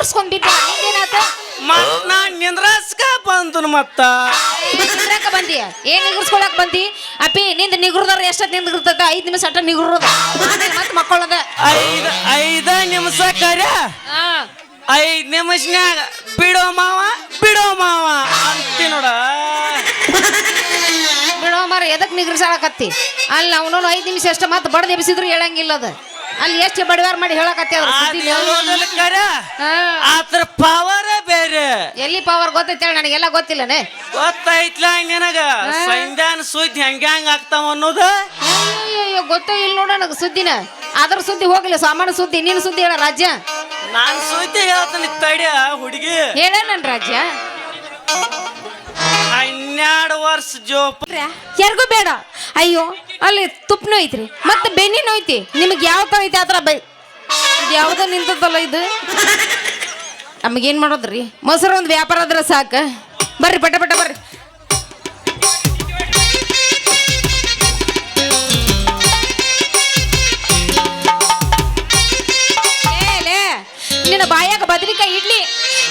ನಿಗರ್ಸ್ಕೊಂಡ್ ಬಿದ್ದ ನಿಂದೇನಾತ? ಮತ್ ನಾ ನಿಂದ್ರಸ್ಕ ಬಂದನು ಮತ್ತ. ನಿಂದ್ರಾಕ ಬಂದಿ? ಏನ್ ನಿಗರ್ಸ್ಕೊಳಕ್ ಬಂದಿ? ಅಪ್ಪಿ ನಿಂದ ನಿಗುರ್ದಾರ ಎಷ್ಟೊತ್ ನಿಂದಿರ್ತದ? ಐದ್ ನಿಮಿಷ ಅಟ್ಟ ನಿಗುರದ ಮತ್ ಮಕ್ಕಳದ? ಐದ ಐದ ನಿಮಿಷ ಕರ್ಯ ಹಾ ಐದ್ ನಿಮಿಷನ್ಯಾಗ ಬಿಡೋ ಮಾವ ಬಿಡೋ ಮಾವ ಅಂತಿ ನೋಡ. ಬಿಡೋ ಮಾರ ಎದಕ್ ನಿಗರ್ಸಾಳಕತ್ತಿ? ಅಲ್ಲಿ ಅವನು ಐದ್ ನಿಮಿಷ ಅಷ್ಟ ಮತ್ತೆ ಬಡ್ದು ಎಬ್ಸಿದ್ರು ಹೇಳಂಗಿಲ್ಲ ಅದ ಅಲ್ಲಿ ಎಷ್ಟು ಬಡವಾರ ಮಾಡಿ ಹೇಳಕತ್ತಿ ಅದ್ರ ಪವರ ಬೇರೆ. ಎಲ್ಲಿ ಪವರ್ ಗೊತ್ತೈತೆ ನನಗೆ ನನಗೆಲ್ಲ ಗೊತ್ತಿಲ್ಲನೆ. ಗೊತ್ತೈತ್ಲ ನಿನಗ ಸಂಧಾನ ಸುದ್ದಿ ಹೆಂಗ ಹೆಂಗ ಆಗ್ತಾವ ಅನ್ನೋದು? ಅಯ್ಯಯ್ಯೋ ಗೊತ್ತೇ ಇಲ್ಲ ನೋಡ ನನಗೆ ಸುದ್ದಿನ. ಅದ್ರ ಸುದ್ದಿ ಹೋಗ್ಲಿ ಸಾಮಾನ್ಯ ಸುದ್ದಿ ನಿನ್ನ ಸುದ್ದಿ ಹೇಳ ರಾಜ್ಯ. ನಾನ್ ಸುದ್ದಿ ಹೇಳ್ತಾನೆ ತಡಿಯ ಹುಡುಗಿ. ಹೇಳ ನನ್ ರಾಜ್ಯ. ಹನ್ನೆರಡು ವರ್ಷ ಜೋಪ ಯಾರಿಗೂ ಬೇಡ. ಅಯ್ಯೋ ಅಲ್ಲಿ ತುಪ್ಪನೂ ಐತ್ರಿ. ಮತ್ತೆ ಬೆನ್ನಿನೂ ಐತಿ. ನಿಮಗೆ ಯಾವ ಥರ ಐತಿ ಆ ಬೈ ಇದು ಯಾವ್ದೋ ನಿಂತದಲ್ಲ ಇದು? ನಮಗೇನು ಮಾಡೋದ್ರಿ? ಮೊಸರು ಒಂದು ವ್ಯಾಪಾರ ಆದ್ರೆ ಸಾಕು. ಬರ್ರಿ, ಪಟ ಪಟ, ಬರ್ರಿ. ನಿನ್ನ ಬಾಯಾಗ ಬದ್ರಿಕಾಯಿ ಇಡ್ಲಿ.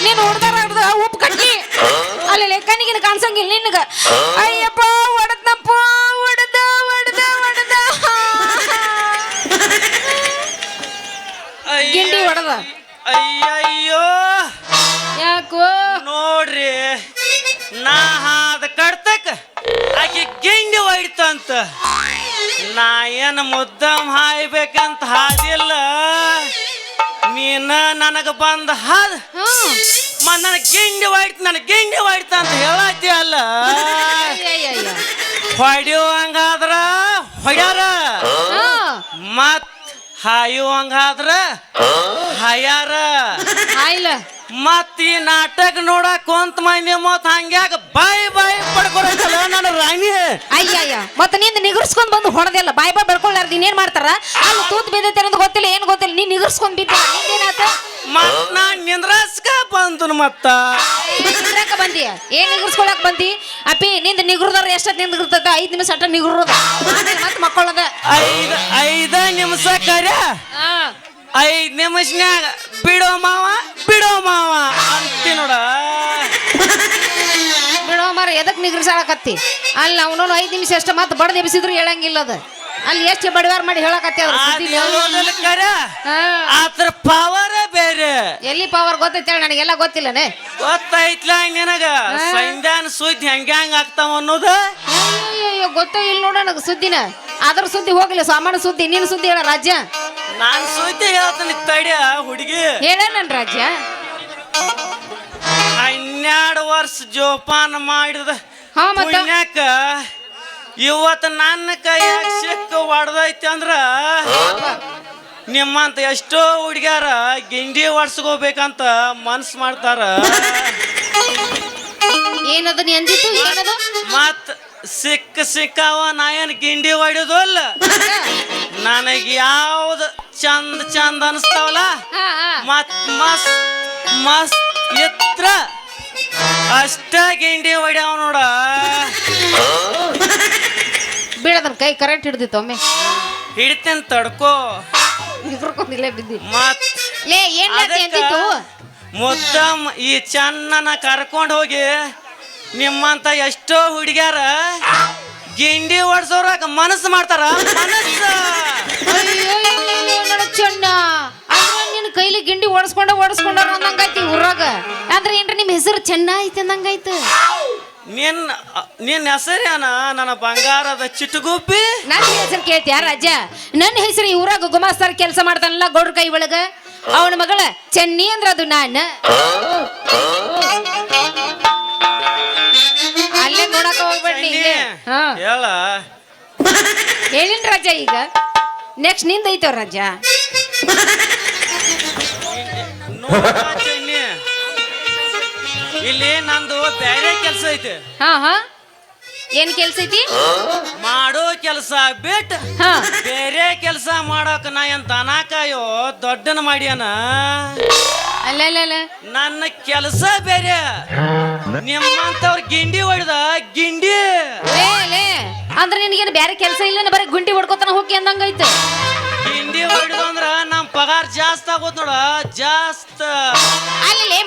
ನೀನು ಹುಡ್ದಾರ ಹೊಡ್ದ ಉಪ್ಪು ಕಟ್ಟಿ. ಅಲ್ಲಿ ಕಣ್ಣಿಗಿನ ಕಾಣಿಸಂಗಿಲ್ಲ ನಿನಗ. ಅಯ್ಯಪ್ಪ ಹೊಡೆದ? ಅಯ್ಯಯ್ಯೋ. ಯಾಕೋ? ನೋಡ್ರಿ ನಾ ಹಾದ ಕಡ್ತಕ್ಕ ಆಕೆ ಗಿಂಡಿ ಒಯ್ತಂತ. ನಾ ಏನ್ ಮುದ್ದಮ್ ಹಾಯ್ಬೇಕಂತ ಹಾದಿಲ್ಲ. ನೀನ ನನಗ ಬಂದ ಹಾದ. ಮತ್ ನನ್ನ ಗಿಂಡಿ ಹೊಯ್ತು ನನ್ನ ಗಿಂಡಿ ಹೊಡಿತ ಅಂತ ಹೇಳತ್ತಿ ಅಲ್ಲ. ಹೊಡ್ಯೋ ಹೊಡಿಯುವಂಗಾದ್ರ ಹೊಡ್ಯಾರ ಹಾ ಮತ್ ಹಾಯುವಂಗಾದ್ರ ಹಾಯಾರ? ಆಯ್ಲ ಮತ್ ಈ ನಾಟಕ ನೋಡಕ್ ಕುಂತ ಮಂದಿ ಮತ್ ಹಂಗ್ಯಾಗ ಬಾಯ್ ಬಾಯ್ ಪಡ್ಕೊಳಕಲ್ಲ ನನ್ನ ರಾಣಿ. ಅಯ್ಯಯ್ಯ ಮತ್ತೆ ನಿಂದ ನಿಗರ್ಸ್ಕೊಂಡ್ ಬಂದು ಹೊಡೆದಿಲ್ಲ ಬಾಯ್ ಬಾಯ್ ಬೆಳ್ಕೊಳ್ಳಾರ್ದು ಇನ್ನೇನ್ ಮಾಡ್ತಾರ? ಅಲ್ಲಿ ತೂತ್ ಬಿದ್ದೈತೆ ಅನ್ನೋದು ಗೊತ್ತಿಲ್ಲ ಏನು ಗೊತ್ತಿಲ್ಲ ನೀ ನಿಗರ್ಸ್ಕೊಂಡ್ ಬಿದ್ದ ನಿಂದೇನಾತ? ಮತ್ ನಾ ನಿಂದ್ರಸ್ಕ ಬಂದನು ಮತ್ತ. ನಿಂದ್ರಕ ಬಂದಿ? ಏನ್ ನಿಗರ್ಸ್ಕೊಳಕ್ ಬಂದಿ? ಅಪ್ಪಿ ನಿಂದ ನಿಗುರ್ದವ್ರ ಎಷ್ಟೊತ್ ನಿಂದಿರ್ತದ ಐದ್ ನಿಮಿಷ ಅಟ್ಟ ನಿಗುರದ ಮತ್ ಮಕ್ಕಳದ? ಐದ ಐದ ನಿಮಿಷ ಐದ್ ನಿಮಿಷನ್ಯಾಗ, ಬಿಡೋ ಮಾವ ಬಿಡೋ ಮಾವ ಅಂತಿ ನೋಡ. ಬಿಡೋ ಮಾರ, ಎದಕ್ ನಿಗ್ರಸಾಳಕತ್ತಿ? ಅಲ್ಲಿ ಅವನು ಐದ್ ನಿಮಿಷ ಅಷ್ಟ ಮತ್ತೆ ಬಡ್ದು ಎಬ್ಸಿದ್ರು ಹೇಳಂಗಿಲ್ಲ ಅದ. ಅಲ್ಲಿ ಎಷ್ಟು ಬಡವಾರ ಮಾಡಿ ಹೇಳಕತ್ತಿ ಅದ್ರ ಪವರ ಬೇರೆ. ಎಲ್ಲಿ ಪವರ್ ಗೊತ್ತೈತೆ ನನಗೆಲ್ಲ ಗೊತ್ತಿಲ್ಲನೆ. ಗೊತ್ತೈತ್ಲ ನಿನಗ? ಸಂಧಾನ ಸುದ್ದಿ ಹೆಂಗ ಹೆಂಗ ಆಗ್ತಾವ ಅನ್ನೋದು? ಗೊತ್ತೇ ಇಲ್ಲ ನೋಡ ನನಗೆ ಸುದ್ದಿನ. ಅದ್ರ ಸುದ್ದಿ ಹೋಗ್ಲಿ ಸಾಮಾನ್ಯ ಸುದ್ದಿ ನಿನ್ನ ಸುದ್ದಿ ಹೇಳ ರಾಜ್ಯ. ನಾನ್ ಸುದ್ದಿ ಹೇಳ್ತೀನಿ ತಡಿಯ ಹುಡುಗಿ. ಹೇಳ ನನ್ ರಾಜ್ಯ. ಹನ್ನೆರಡು ವರ್ಷ ಜೋಪಾನ ಮಾಡಿದ ಹಾ, ಮತ್ತ? ಇವತ್ತು ನನ್ನ ಕೈಯಾಗ ಸಿಕ್ಕ ಹೊಡೆದೈತಿ ಅಂದ್ರ ನಿಮ್ಮಂತ ಎಷ್ಟೋ ಹುಡುಗ್ಯಾರ ಗಿಂಡಿ ಹೊಡ್ಸ್ಕೋಬೇಕಂತ ಮನ್ಸ್ ಮಾಡ್ತಾರ. ಏನದು ಮತ್ ಸಿಕ್ಕ ಸಿಕ್ಕವ ನಾ ಏನ್ ಗಿಂಡಿ ಹೊಡಿಯೋದು ಅಲ್ಲ? ನನಗೆ ಯಾವ್ದು ಚಂದ ಚಂದ ಅನಿಸ್ತಾವಲ್ಲ? ಮತ್ ಮಸ್ತ್ ಮಸ್ತ್ ಎತ್ರ ಅಷ್ಟ ಗಿಂಡಿ ಹೊಡ್ಯಾವ ನೋಡ. ಬೀಳದನ್ ಕೈ ಕರೆಂಟ್ ಹಿಡ್ದಿತ್ತು ಒಮ್ಮೆ. ಹಿಡಿತೇನ್ ತಡ್ಕೋ. ನಿಗ್ರಕೊಂಡಿಲ್ಲ ಬಿದ್ದಿ. ಮತ್ ಲೇ ಏನ್ ಮಾಡ್ತಿ ಅಂದಿತ್ತು ಮುದ್ದಮ್ ಈ ಚೆನ್ನನ ಕರ್ಕೊಂಡು ಹೋಗಿ ನಿಮ್ಮಂತ ಎಷ್ಟೋ ಹುಡುಗ್ಯಾರ ಗಿಂಡಿ ಹೊಡ್ಸೋರಾಕ ಮನಸ್ಸು ಮಾಡ್ತಾರ? ಮನಸ್ಸು. ಅಯ್ಯೋ ನಡ ಚೆನ್ನ. ಅಂದ್ರೆ ನಿನ್ನ ಕೈಲಿ ಗಿಂಡಿ ಓಡಿಸ್ಕೊಂಡ ಓಡಿಸ್ಕೊಂಡಾರ ಅಂದಂಗಾಯ್ತಿ ಊರಾಗ. ಅಂದ್ರೆ ಏನ್ರಿ ನಿಮ್ ಹೆಸರು ಚೆನ್ನ ಐತಿ ಅಂದಂಗಾಯ್ತು ನಿನ್ ನಿನ್ನ ಹೆಸರೇನ? ನನ್ನ ಬಂಗಾರದ ಚಿಟ್ಟುಗುಪ್ಪಿ ನನ್ನ ಹೆಸರು ಕೇಳ್ತೀಯ ರಾಜ. ನನ್ನ ಹೆಸರು ಈ ಊರಾಗ ಗುಮಾಸ್ತಾರ ಕೆಲಸ ಮಾಡ್ತಾನಲ್ಲ ಗೌಡ್ರ ಕೈ ಒಳಗ. ಅವನ ಮಗಳ ಚೆನ್ನಿ ಅಂದ್ರ ಅದು ನಾನು. ಅಲ್ಲೇ ನೋಡಕ ಹೋಗ್ಬೇಡಿ ಹಾ. ಹೇಳ. ಹೇಳಿನ್ ರಾಜ ಈಗ. ನೆಕ್ಸ್ಟ್ನಿಂದ ಐತವ್ ರಾಜ ಇಲ್ಲಿ ನಂದು ಬೇರೆ ಕೆಲಸ ಐತೆ. ಹಾ ಹಾ. ಏನ್ ಕೆಲ್ಸ ಐತಿ? ಮಾಡೋ ಕೆಲಸ ಬಿಟ್ಟು ಹಾ. ಬೇರೆ ಕೆಲಸ ಮಾಡೋಕ ನಾ ಏನ್ ದನಕಾಯೋ ದೊಡ್ಡನ ಮಾಡ್ಯಾನ? ಅಲ್ಲ ಅಲ್ಲ ಅಲ್ಲ. ನನ್ನ ಕೆಲಸ ಬೇರೆ. ನಿಮ್ಮಂತವ್ರ ಗಿಂಡಿ ಹೊಡೆದ ಗಿಂಡಿ ಅಂದ್ರೆ ನಿನಗೇನು ಬೇರೆ ಕೆಲಸ ಇಲ್ಲ ಬರೀ ಗುಂಡಿ ಹೊಡ್ಕೋತಾನ ಹೋಗಿ ಅಂದಂಗೈತೆ ಗಿಂಡಿ ಹೊಡೆದು ಅಂದ್ರ ನಮ್ ಪಗಾರ ಜಾಸ್ತಿ ಆಗೋದ್ ನೋಡ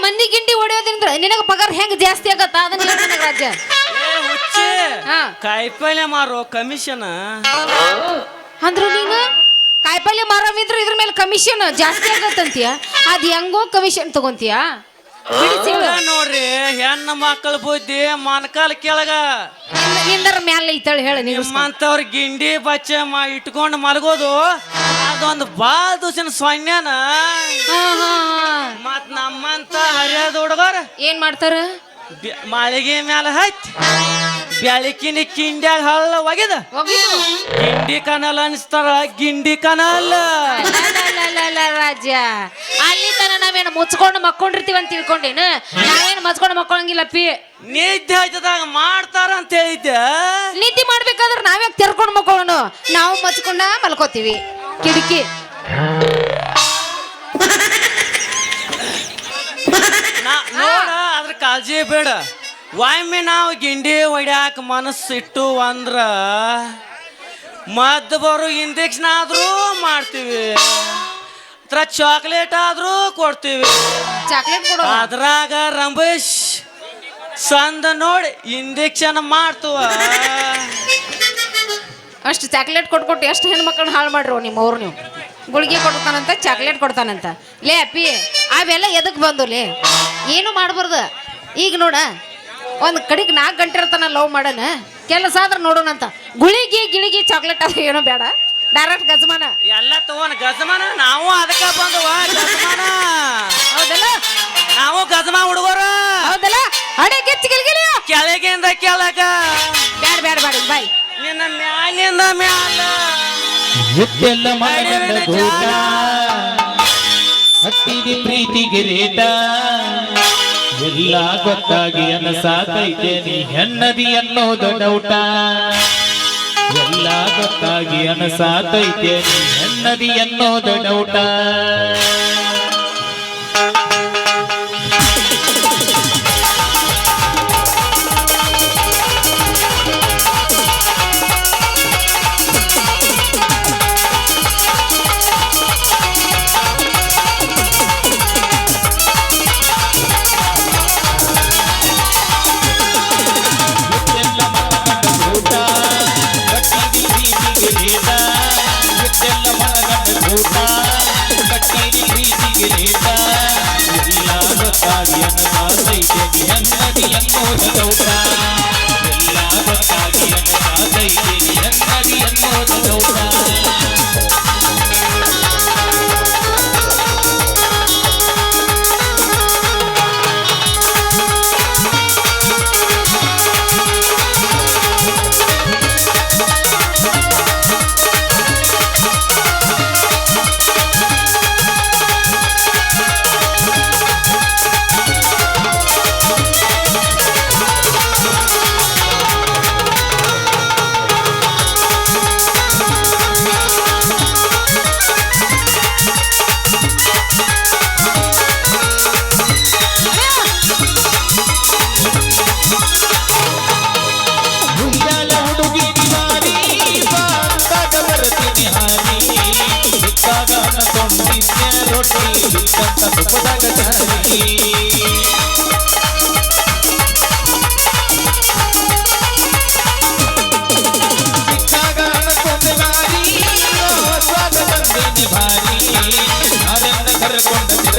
ಮಂದಿ ಗಿಂಡಿ ಹೊಡೆಯೋದ್ರಿಂದ ನಿನಗೆ ಪಗಾರ ಹೆಂಗ್ ಜಾಸ್ತಿ ಆಗತ್ತ? ಅದನ್ನ ಹೇಳು ನನಗೆ ರಾಜ್ಯ. ಏ ಹುಚ್ಚಿ ಹಾ. ಕಾಯಿಪಲ್ಯ ಮಾರೋ ಕಮಿಷನ್. ಅಂದ್ರ ನೀನು? ಕಾಯಿಪಲ್ಲೆ ಮಾರವಿದ್ರ ಇದ್ರ ಮೇಲೆ ಕಮಿಷನ್ ಜಾಸ್ತಿ ಆಗತ್ತಂತೀಯ? ಅದ್ ಹೆಂಗೋ ಕಮಿಷನ್ ತಗೊಂತೀಯ? ನೋಡ್ರಿ ಹೆಣ್ಣ ಮಕ್ಕಳ ಬುದ್ಧಿ ಮನಕಾಲ ಕೆಳಗ. ನಿಂದರ ಮ್ಯಾಲ ಐತಳ ಹೇಳ ನೀವು ನಿಮ್ಮಂತವ್ರ ಗಿಂಡಿ ಬಚ್ಚ ಮಾ ಇಟ್ಕೊಂಡು ಮಲಗೋದು ಅದೊಂದು ಬಾಳ ದೂಸಿನ ಸೊನ್ನೆನ ಮತ್ ನಮ್ಮಂತ ಹರಿಯದ ಹುಡುಗರ ಏನ್ ಮಾಡ್ತಾರ? ಮಾಳಿಗೆ ಮ್ಯಾಲ ಹಚ್ಚಿ ಬೆಳಕಿನ ಕಿಂಡ್ಯಾಗ ಹಳ್ಳ ಒಗೆದ. ಹೋಗಿದ್ದು. ಗಿಂಡಿ ಕನಲ್ ಅನ್ಸ್ತಾರ ಗಿಂಡಿ ಕನಲ್. ರಾಜ್ಯ. ರಾಜ ಅಲ್ಲಿ ತನ ನಾವೇನು ಮುಚ್ಕೊಂಡು ಮಕ್ಕೊಂಡಿರ್ತೀವಿ ಅಂತ ತಿಳ್ಕೊಂಡೇನು? ನಾವೇನು ಮಚ್ಕೊಂಡು ಮಕ್ಕೊಳಂಗಿಲ್ಲ ಪಿ. ನಿದ್ದೆ ಆಯ್ತದಾಗ ಮಾಡ್ತಾರ ಅಂತ ಹೇಳಿದ್ದೆ. ನಿದ್ದೆ ಮಾಡ್ಬೇಕಾದ್ರೆ ನಾವ್ಯಾಕೆ ತೆರ್ಕೊಂಡು ಮಕ್ಕೊಳ್ಳೋಣ ನಾವು ಮಚ್ಕೊಂಡ ಮಲ್ಕೋತೀವಿ. ಕಿಟಕಿ. ನಾ- ನೋಡ ಅದ್ರ ಕಾಳಜಿ ಬೇಡ. ಒಮ್ಮೆ ನಾವು ಗಿಂಡಿ ಹೊಡ್ಯಾಕ ಮನಸ್ಸಿಟ್ಟು ಅಂದ್ರ ಮದ್ದು ಬರೋ ಇಂಜೆಕ್ಷನ್ ಆದ್ರೂ ಮಾಡ್ತೀವಿ. ಅದ್ರ ಚಾಕ್ಲೇಟ್ ಆದರೂ ಕೊಡ್ತೀವಿ. ಚಾಕ್ಲೇಟ್ ಕೊಡು ಅದ್ರಾಗ ರಂಬೇಶ್ ಸಂದ ನೋಡಿ ಇಂಜೆಕ್ಷನ್ ಮಾಡ್ತವ. ಅಷ್ಟು ಚಾಕ್ಲೇಟ್ ಕೊಟ್ಕೊಟ್ಟು ಎಷ್ಟು ಹೆಣ್ಮಕ್ಳನ್ನ ಹಾಳು ಮಾಡ್ರು ನಿಮ್ಮ ಅವ್ರು ನೀವು? ಗುಳಿಗೆ ಕೊಡ್ತಾನಂತ ಚಾಕ್ಲೇಟ್ ಕೊಡ್ತಾನಂತ. ಲೇ ಅಪ್ಪಿ ಅವೆಲ್ಲ ಎದಕ್ಕೆ ಬಂದು ಲೇ? ಏನು ಮಾಡ್ಬಾರ್ದು? ಈಗ ನೋಡ ಒಂದು ಕಡೆಗೆ ನಾಲ್ಕು ಗಂಟೆ ಇರ್ತಾನ ಲವ್ ಮಾಡೋಣ. ಕೆಲಸ ಆದ್ರೆ ನೋಡೋಣಂತ ಗುಳಿಗಿ ಗಿಳಿಗಿ ಚಾಕ್ಲೇಟ್ ಅದು ಏನೋ ಬೇಡ. ಡೈರೆಕ್ಟ್ ಗಜಮಾನ. ಎಲ್ಲ ತಗೋಣ ಗಜಮಾನ ನಾವು ಅದಕ್ಕೆ ಬಂದು ಗಜಮಾನ. ಹೌದಲ್ಲ? ನಾವು ಗಜಮ ಹುಡುಗರ. ಹೌದಲ್ಲ? ಹಣೆ ಗೆಚ್ಚ ಗಿಲ್ಗಿಲಿ ಕೆಳಗಿಂದ ಕೆಳಗ. ಬೇಡ ಬೇಡ ಬೇಡ ಬಾಯ್. ನಿನ್ನ ಮ್ಯಾಲಿಂದ ಮ್ಯಾಲ. ಎದ್ದೆಲ್ಲ ಮಾಡಿ ಗೂಟ ಹತ್ತಿದಿ ಪ್ರೀತಿಗೆ ರೇಟ. ಎಲ್ಲ ಗೊತ್ತಾಗಿ ಅನಸಾತೈತೆ ನೀ ಹೆಣ್ಣದಿ ಅನ್ನೋದು ಡೌಟ ಎಲ್ಲ ಗೊತ್ತಾಗಿ ಅನಸಾತೈತೆ ನೀ ಹೆಣ್ಣದಿ ಅನ್ನೋದು ಡೌಟ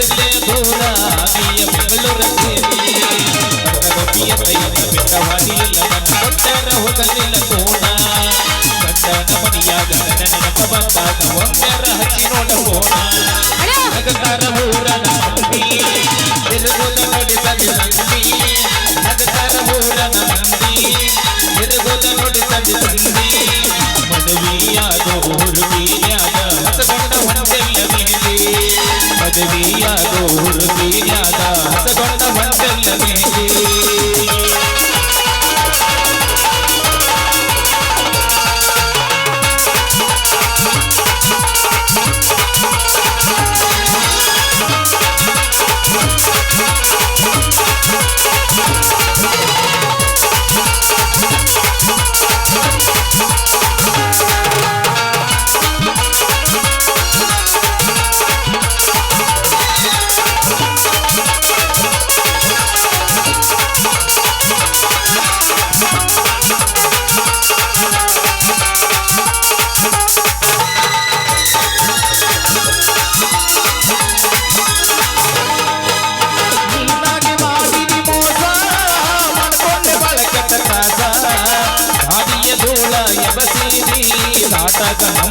ತಿರುಗಲೇ ದೂರ ನೀಯ ಬೆಂಗಳೂರ ಸೇರಿ ಕರ್ನಗೊಬ್ಬಿಯ ಕೈಯನ್ನು ಬಿಟ್ಟ ಕೊಟ್ಟರ ಹೋಗಲಿಲ್ಲ ಕೋಣ. ಗಂಡನ ಮನಿಯಾಗ ನೆನಪ ಬಂದಾಗ ಒಮ್ಮೆರ ಹಚ್ಚಿ ನೋಡ ಕೋಣ. ನಗತಾರ ಊರನ ಮಂದಿ ತಿರುಗುದ ನುಡಿಸಲಿ ನಂದಿ ನಗತಾರ ಊರನ ಮಂದಿ ತಿರುಗುದ ನಿನ್ನ ಸಲುವಾಗಿ ಹಸಗೊಂಡ ನನ್ನ ಮೇಲೆ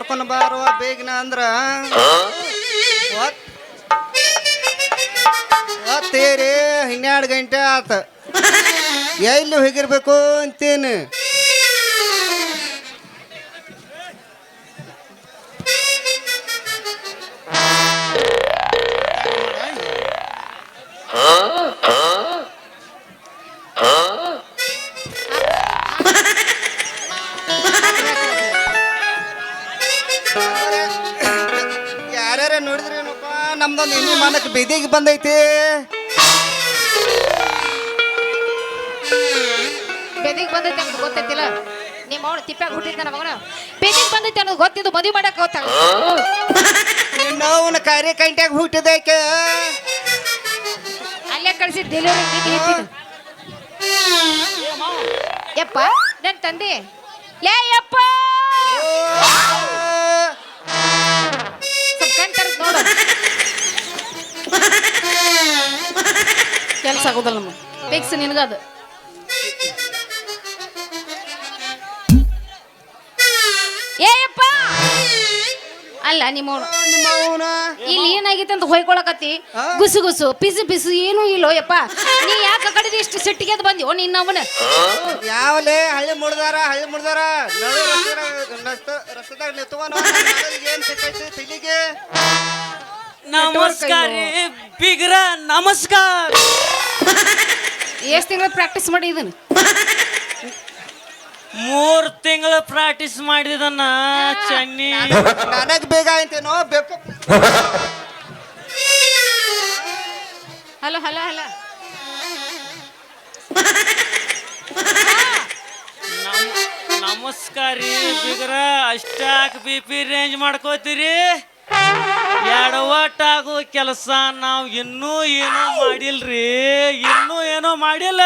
ಬಾರೋ ಬಾರುವ ಬೇಗನ ಅಂದ್ರ ಒತ್ತೇರಿ ಹನ್ನೆರಡು ಗಂಟೆ ಆತ. ಎಲ್ಲಿ ಹೋಗಿರ್ಬೇಕು ಅಂತೇನು. ಬೆದಿಗೆ ಬಂದೈತಿ. ಬೆದಿಗೆ ಬಂದೈತೆ ಅನ್ನೋದು ಗೊತ್ತೈತಿಲ್ಲ? ನಿಮ್ಮ ಅವನು ತಿಪ್ಪಾಗ ಹುಟ್ಟಿದ್ದ ಮಗನ? ಬೆದಿಗೆ ಬಂದೈತೆ ಅನ್ನೋದು ಗೊತ್ತಿದ್ದು ಮದುವೆ ಮಾಡಕ್ಕೆ ಗೊತ್ತಾಗ ನೋವನ ಕಾರ್ಯ ಕಂಟ್ಯಾಗ ಹುಟ್ಟಿದೈಕೆ. ಅಲ್ಲೇ ಕಳಿಸಿ ಡೆಲಿವರಿ ಯಪ್ಪ ನನ್ನ ತಂದೆ. ಲೇ ಯಪ್ಪ! ಸ್ವಲ್ಪ ಕಣ್ ನೋಡು. ಕೆಲಸ ಆಗೋದಲ್ಲ ನಮ್ಮ ಫಿಕ್ಸ್ ನಿನಗದು ಏ ಯಪ್ಪ! ಅಲ್ಲ ನಿಮ್ಮ ಅವನ ಇಲ್ಲಿ ಏನಾಗೈತೆ ಅಂತ ಹೊಯ್ಕೊಳಕತ್ತಿ? ಗುಸು ಗುಸು ಪಿಸು ಪಿಸು ಏನೂ ಇಲ್ಲೋ ಯಪ್ಪ. ನೀ ಯಾಕೆ ಕಡೆ ಇಷ್ಟು ಸಿಟ್ಟಿಗೆ ಅದು ಬಂದಿವೋ ನಿನ್ನವನ ಯಾವಲೇ ಹಳ್ಳಿ ಮುಡ್ದಾರ ಹಳ್ಳಿ ಮುಡ್ದಾರ ನಡು ರಸ್ತೆ ರಸ್ತೆದಾಗ ಏನ್ ಸಿಕ್ಕೈತಿ ತಿಲಿಗೆ ನಮಸ್ಕಾರ ರೀ ಬಿಗ್ರ ನಮಸ್ಕಾರ. ಎಷ್ಟು ತಿಂಗಳ ಪ್ರಾಕ್ಟೀಸ್ ಮಾಡಿ ಇದನ್ನು? ಮೂರ್ ತಿಂಗಳ ಪ್ರಾಕ್ಟೀಸ್ ಮಾಡಿದನ್ನ ಚನ್ನಿ. ನನಗ್ ಬೇಗ ಆಯ್ತೇನೋ ಬೇಕು. Hello hello hello. ನಮ್- ನಮಸ್ಕಾರ ರೀ ಬಿಗ್ರ. ಅಷ್ಟಾಕ್ ಬಿ ಪಿ ರೇಂಜ್ ಮಾಡ್ಕೋತೀರಿ? ಎಡವಟ್ಟಾಗೋ ಕೆಲಸ ನಾವು ಇನ್ನೂ ಏನೋ ಮಾಡಿಲ್ರಿ ಇನ್ನೂ ಏನೋ ಮಾಡಿಲ್ಲ.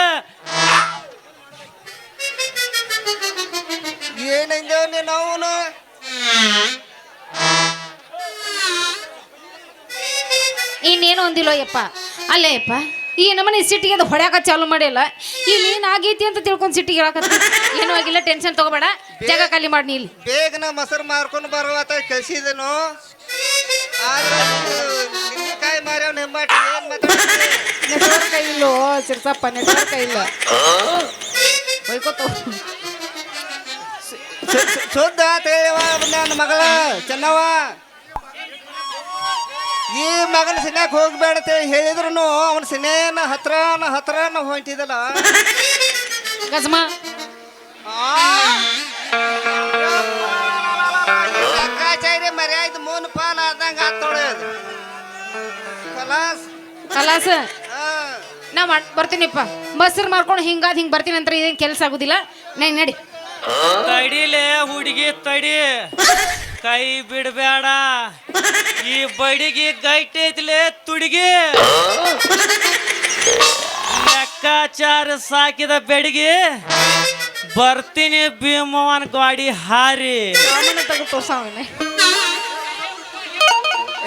ಏನಂದೇವ್ ಇನ್ನೇನು ಒಂದಿಲ್ಲೋ ಯಪ್ಪ. ಅಲ್ಲೇ ಯಪ್ಪ ಈ ನಮ್ಮನೆ ಸಿಟ್ಟಿಗೆ ಅದು ಹೊಡ್ಯಾಕ ಚಾಲು ಮಾಡಿಲ್ಲ. ಇಲ್ಲಿ ಏನ್ ಆಗೈತಿ ಅಂತ ತಿಳ್ಕೊಂಡು ಸಿಟ್ಟಿಗೆ ಹೇಳಕತ್ತಿ. ಏನೂ ಆಗಿಲ್ಲ ಟೆನ್ಷನ್ ತಗೋಬೇಡ. ಜಾಗ ಖಾಲಿ ಮಾಡಿ ನೀ ಇಲ್ಲಿ. ಬೇಗನ ಮೊಸರು ಮಾರ್ಕೊಂಡು ಬರುವ ಕಳ್ಸಿದನು ಸಿರ್ಸಪ್ಪ ನೆಟ್ವರ್ಕ್ ಇಲ್ಲ ಹೋಯ್ಕೋತ. ಶುದ್ಧ ತೇವ ನನ್ನ ಮಗಳ ಚೆನ್ನವ ಈ ಮಗನ ಸಿನ್ಯಾಕ ಹೋಗ್ಬೇಡ ಅಂತ ಹೇಳಿದ್ರು ಅವನ ಸಿನೇನ ಹತ್ರನ ಹತ್ರನ ಹೊಂಟಿದಲ್ಲ. ಗಜ್ಮ. ಲೆಕ್ಕಾಚಾರಿ ಮರ್ಯಾದ ಮೂನ್ ಪಾಲ್ ಆದಂಗ ಆತ್ ನೋಡಿ ಕಲಾಸ್. ಕಲಾಸ. ನಾ ಮಾಡ್ ಬರ್ತೀನಿಪ್ಪ. ಮೊಸರು ಮಾಡ್ಕೊಂಡು ಹಿಂಗಾದ್ ಹಿಂಗ್ ಬರ್ತೀನಿ ಅಂತ ಇದೇನು ಕೆಲಸ ಆಗುದಿಲ್ಲ? ನೈ ನಡಿ. ತಡಿಲೆ ಹುಡುಗಿ ತಡಿ. ಕೈ ಬಿಡಬೇಡ. ಈ ಬಡಿಗೆ ಗೈಟೈತಿಲೆ ತುಡಿಗೆ. ಲೆಕ್ಕಾಚಾರ ಸಾಕಿದ ಬೆಡಿಗೆ ಬರ್ತೀನಿ ಭೀಮವನ್ ಗಾಡಿ ಹಾರಿ.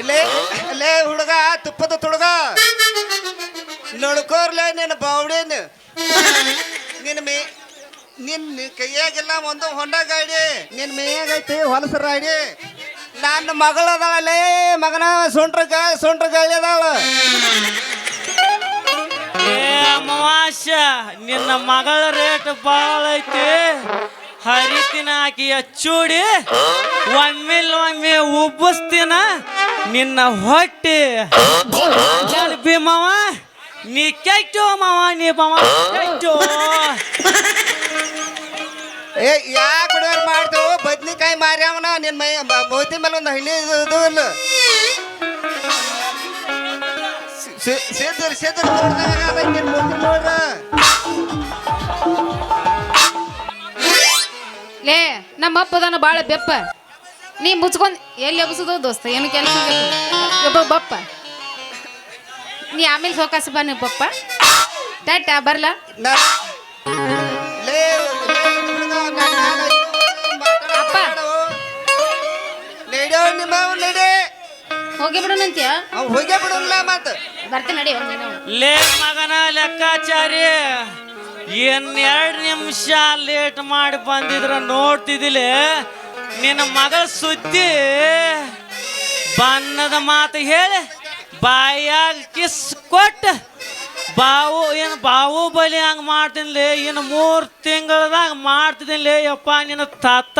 ಲೇ ಲೇ ಹುಡುಗ ತುಪ್ಪದ ತುಡುಗ. ನಡ್ಕೋರ್ಲೆ ನಿನ್ನ ಬಾವಡೇನ ನಿನ್ನ ಮೇ, ನಿನ್ನ ಕೈಯಾಗೆಲ್ಲ ಒಂದು ಹೊಂಡ ಗಾಡಿ. ನಿನ್ನ ಮೇಯಾಗೈತಿ ಹೊಲಸ ರಾಡಿ. ನನ್ನ ಮಗಳ ಅದಾಳಲೇ ಮಗನ ಸೊಂಟ್ರ ಗಾ, ಸೊಂಟ್ರ ಗಾಳಿ ಅದಾಳ. ನಿನ್ನ ಮಗಳ ರೇಟ್ ಭಾಳ ಐತಿ. ಹರಿತಿನ ಆಕಿ ಚೂಡಿ, ಒಮ್ಮಿಲ್ ಒಮ್ಮೆ ಉಬ್ಬಿಸ್ತೀನ ನಿನ್ನ ಹೊಟ್ಟಿ. ಭೀಮವ ನೀ ಕೆಟ್ಟು ಮಾವ ನೀ ಮಾವ ಕೆಟ್ಟು. ಏ ಯಾಕೆ ಹುಡುಗರು ಮಾಡ್ತೇವೆ ಬದ್ನಿಕಾಯಿ ಮಾರ್ಯಾವನ ನಿನ್ನ ಮೈ ಬೋತಿ ಮೇಲೆ ಒಂದು ಹಳ್ಳಿ ಇದು ಇಲ್ಲ. ಸೇತರ್ ಸೇತರ್ ನಿನ್ನ ಮೋತಿ ನೋಡ್ರ? ಲೇ ನಮ್ಮ ಅಪ್ಪದನ ಭಾಳ ಬೆಪ್ಪ. ನೀ ಮುಚ್ಕೊಂಡ್ ಎಲ್ಲಿ ಎಬ್ಸೋದು ದೋಸ್ತ? ಏನು ಕೆಲಸ ಒಬ್ಬ ಬಪ್ಪ. ನೀ ಆಮೇಲೆ ಸೋಕಾಸ ಬಾ ನೀವು ಪಪ್ಪ ಟಾಟಾ ಬರ್ಲಾ ಅಪ್ಪ. ಹೋಗಿ ಬಿಡೋಣಂತ್ಯ ಹೋಗೇ ಬಿಡಲ್ಲ ಮತ್ತ ಬರ್ತೀನಿ ನಡಿ. ಲೇ ಮಗನ ಲೆಕ್ಕಾಚಾರಿ ಏನ್ ಎರಡು ನಿಮಿಷ ಲೇಟ್ ಮಾಡಿ ಬಂದಿದ್ರ ನೋಡ್ತಿದ್ದಿಲೆ, ನಿನ್ನ ಮಗ ಸುದ್ದಿ, ಬಣ್ಣದ ಮಾತು ಹೇಳಿ ಬಾಯಾಗ ಕಿಸ್ ಕೊಟ್ಟು ಬಾವು ಏನು ಬಾಹುಬಲಿ ಹಂಗೆ ಮಾಡ್ತೀನಿ ಇನ್ನು ಮೂರು ತಿಂಗಳದಾಗ ಮಾಡ್ತಿದ್ದೀನಿ ಯಪ್ಪ ನಿನ್ನ ತಾತ.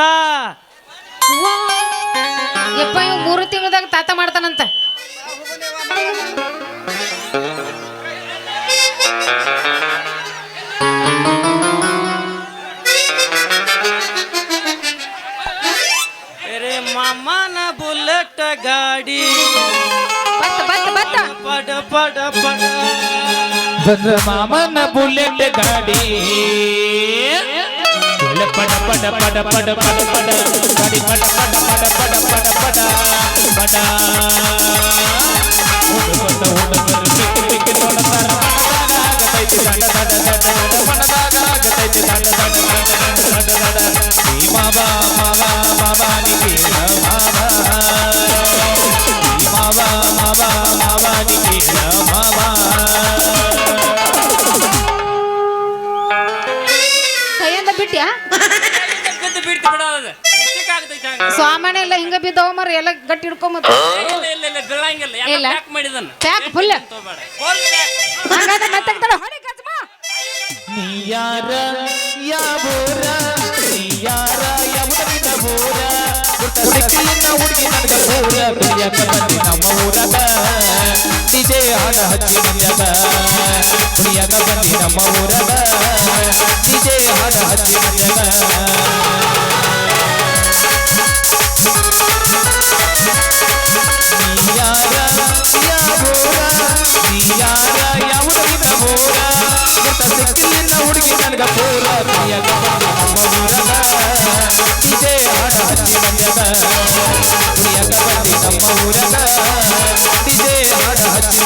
ಯಪ್ಪ ಇವ್ ಮೂರು ತಿಂಗಳದಾಗ ತಾತ ಮಾಡ್ತಾನಂತ. ರೇ ಮಾಮನ ಬುಲೆಟ್ ಗಾಡಿ. ಪಡ ಪಡ ಪಡ ಬಂದ ಮಾಮನ ಬುಲೆಟ್ ಗಾಡಿ ಕೆಳ ಪಡ ಪಡ ಪಡ ಪಡ ಪಡ ಪಡ ಗಾಡಿ ಪಡ ಪಡ ಪಡ ಪಡ ಪಡ ಪಡ ಪಡ ಹುಡುಗತ ಹುಡುಗರು ಟಿಕ್ ಟಿಕ್ ನೋಡತಾರ ಮನದಾಗತೈತಿ ದಡ ದಡ ದಡ ದಡ ಮನದಾಗತೈತಿ ದಡ ದಡ ದಡ ದಡ ದಡ ದಡ ಈ ಮಾವ ಮಾವ ಮಾವ ನಿಖಿಲ ಮಾವ ಈ ಮಾವ ಮಾವ ಮಾವ ನಿಖಿಲ ಮಾವ ಕೈಯಿಂದ ಬಿಟ್ಯಾ? ಬಿದ್ದು ಬಿಡ್ತಿ ಬಿಡೋದು ಮಿಸ್ಟೇಕ್ ಆಗ್ತೈತೆ ಹಂಗೆ. ಸ್ವಾಮನೆ ಎಲ್ಲ ಹಿಂಗ ಬಿದ್ದವ ಮರ ಎಲ್ಲ ಗಟ್ಟಿ ಹಿಡ್ಕೊಂಬತ್ತ ಇಲ್ಲ ಇಲ್ಲ ಇಲ್ಲ ಬೀಳಂಗಿಲ್ಲ. ಯಾಕೆ ಇಲ್ಲ. ಪ್ಯಾಕ್ ಮಾಡಿದನ್ನ ಪ್ಯಾಕ್ ಫುಲ್ ತಗೋಬೇಡ. ಫುಲ್ ಪ್ಯಾಕ್ ಹಾಗಾದ್ರೆ ಮತ್ತೆ ಆಗ್ತಾಳೆ, ಹೊಡಿ ಕಚ್ಮ. ನೀ ಯಾರ ಯಾವೂರ ನೀ ಯಾರ ಯಾವುದರಿನ ಊರ? ಹುಡುಕಿನ ಹುಡುಗಿ ನನಗೆ ಪೂರ ಕುಡಿಯಕ ಬಂದಿ ನಮ್ಮ ಊರಗ. ನಿಜೆ ಹಾಡ ಹಚ್ಚಿ ಕುಡಿಯಕ ಬಂದಿ ನಮ್ಮ ಊರಗ. ಹಚ್ಚಿ ಯಾರ ಯಾವುದರಿನ ಊರ ಗುರ್ತ ಸಿಕ್ಕಿಲಿನ ಹುಡುಗಿ ನನಗ ಪೂರ ನಮ್ಮ ಊರಗ ನಿಜೆ ಹಾಡ ಹಚ್ಚಿ ಮಂದ್ಯಾಗ ಕುಡಿಯಕ ಬಂದಿ ನಮ್ಮ ಊರಗ ನಿಜೆ ಹಾಡ ಹಚ್ಚಿ